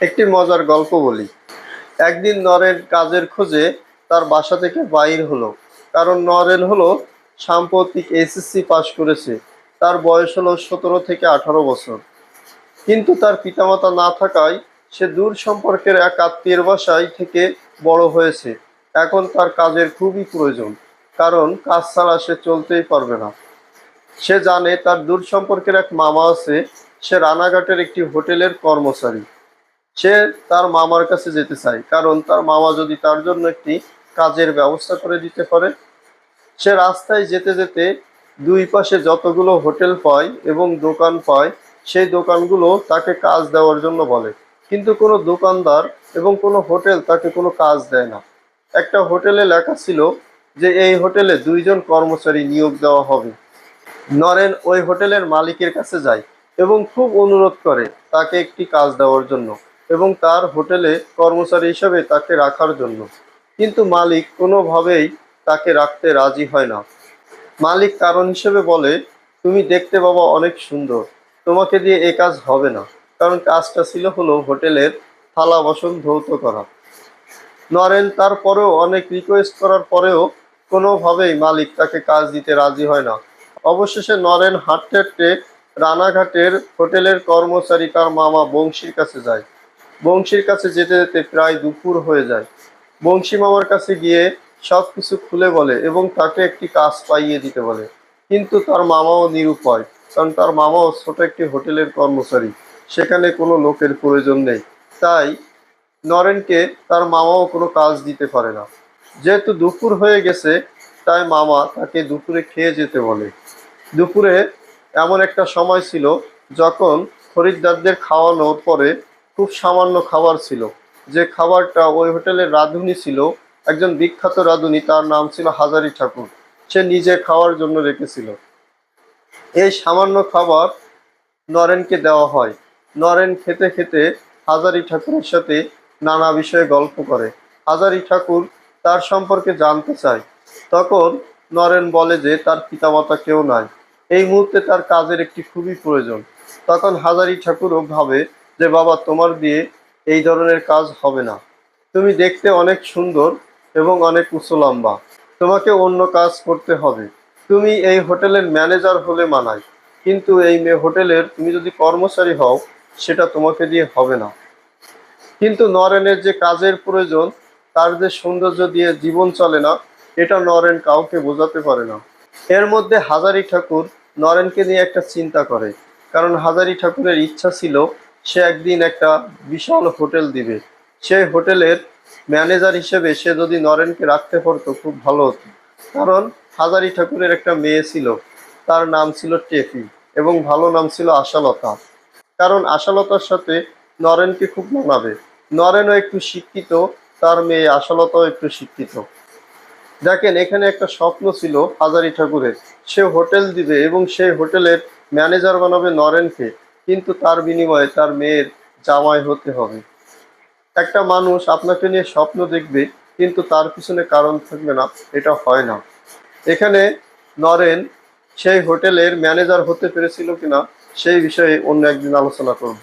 একটি মজার গল্প বলি। একদিন নরেন কাজের খোঁজে তার বাসা থেকে বাইর হলো। কারণ নরেন হলো সাম্প্রতিক এসএসসি পাশ করেছে। তার বয়স হলো সতেরো থেকে আঠারো বছর। কিন্তু তার পিতামাতা না থাকায় সে দূর সম্পর্কের এক আত্মীয়ের বাসায় থেকে বড় হয়েছে। এখন তার কাজের খুবই প্রয়োজন। কারণ কাজ ছাড়া সে চলতেই পারবে না। সে জানে তার দূর সম্পর্কের এক মামা আছে। সে রানাঘাটের একটি হোটেলের কর্মচারী। সে তার মামার কাছে যেতে চায়। কারণ তার মামা যদি তার জন্য একটি কাজের ব্যবস্থা করে দিতে পারে, সে রাস্তায় যেতে যেতে দুই পাশে যতগুলো হোটেল পায় এবং দোকান পায়, সেই দোকানগুলো তাকে কাজ দেওয়ার জন্য বলে। কিন্তু কোনো দোকানদার এবং কোনো হোটেল তাকে কোনো কাজ দেয় না। একটা হোটেলে লেখা ছিল যে, এই হোটেলে দুইজন কর্মচারী নিয়োগ দেওয়া হবে। নরেন ওই হোটেলের মালিকের কাছে যায় এবং খুব অনুরোধ করে তাকে একটি কাজ দেওয়ার জন্য। এবং তার হোটেলে কর্মচারী হিসাবে তাকে রাখার জন্য। কিন্তু মালিক কোনোভাবেই তাকে রাখতে রাজি হয় না। মালিক কারণ হিসেবে বলে, তুমি দেখতে বাবা অনেক সুন্দর। তোমাকে দিয়ে এ কাজ হবে না। কারণ কাজটা ছিল হলো হোটেলের থালা বাসন ধৌত করা। নরেন তারপরেও অনেক রিকোয়েস্ট করার পরেও কোনোভাবেই মালিক তাকে কাজ দিতে রাজি হয় না। অবশেষে নরেন হাঁটতে হাঁটতে রানাঘাটের হোটেলের কর্মচারী তার মামা বংশীর কাছে যায়। বংশীর কাছে যেতে যেতে প্রায় দুপুর হয়ে যায়। বংশী মামার কাছে গিয়ে সব কিছু খুলে বলে এবং তাকে একটি কাজ পাইয়ে দিতে বলে। কিন্তু তার মামাও নিরুপায়, কারণ তার মামাও ছোট একটি হোটেলের কর্মচারী। সেখানে কোনো লোকের প্রয়োজন নেই। তাই নরেনকে তার মামাও কোনো কাজ দিতে পারে না। যেহেতু দুপুর হয়ে গেছে, তাই মামা তাকে দুপুরে খেয়ে যেতে বলে। দুপুরে এমন একটা সময় ছিল যখন খরিদ্দারদের খাওয়ানোর পরে খুব সামান্য খাবার ছিল। যে খাবারটা ওই হোটেলের রাঁধুনি ছিল, একজন বিখ্যাত রাঁধুনি, তার নাম ছিল হাজারি ঠাকুর। সে নিজে খাওয়ার জন্য রেখেছিল। এই সামান্য খাবার নরেনকে দেওয়া হয়। নরেন খেতে খেতে হাজারি ঠাকুরের সাথে নানা বিষয়ে গল্প করে। হাজারি ঠাকুর তার সম্পর্কে জানতে চায়। তখন নরেন বলে যে, তার পিতামাতা কেউ নাই। এই মুহূর্তে তার কাজের একটি খুবই প্রয়োজন। তখন হাজারি ঠাকুরও ভাবে যে বাবা, তোমার দিয়ে এই ধরনের কাজ হবে না। তুমি দেখতে অনেক সুন্দর এবং অনেক উঁচু লম্বা। তোমাকে অন্য কাজ করতে হবে। তুমি এই হোটেলের ম্যানেজার হলে মানায়। কিন্তু এই হোটেলের তুমি যদি কর্মচারী হও, সেটা তোমাকে দিয়ে হবে না। কিন্তু নরেনের যে কাজের প্রয়োজন, তার যে সৌন্দর্য দিয়ে জীবন চলে না, এটা নরেন কাউকে বোঝাতে পারে না। এর মধ্যে হাজারি ঠাকুর নরেনকে নিয়ে একটা চিন্তা করে। কারণ হাজারি ঠাকুরের ইচ্ছা ছিল সে একদিন একটা বিশাল হোটেল দিবে। সেই হোটেলের ম্যানেজার হিসেবে সে যদি নরেনকে রাখতে পারতো, খুব ভালো হতো। কারণ হাজারি ঠাকুরের একটা মেয়ে ছিল, তার নাম ছিল টেফি এবং ভালো নাম ছিল আশালতা। কারণ আশালতার সাথে নরেনকে খুব মানাবে। নরেনও একটু শিক্ষিত, তার মেয়ে আশালতাও একটু শিক্ষিত। দেখেন, এখানে একটা স্বপ্ন ছিল হাজারি ঠাকুরের। সে হোটেল দিবে এবং সেই হোটেলের ম্যানেজার বানাবে নরেনকে। কিন্তু তার বিনিময়ে তার মেয়ের জামাই হতে হবে। একটা মানুষ আপনাকে নিয়ে স্বপ্ন দেখবে, কিন্তু তার পিছনে কারণ থাকবে না, এটা হয় না। এখানে নরেন সেই হোটেলের ম্যানেজার হতে পেরেছিল কিনা, সেই বিষয়ে অন্য একদিন আলোচনা করব।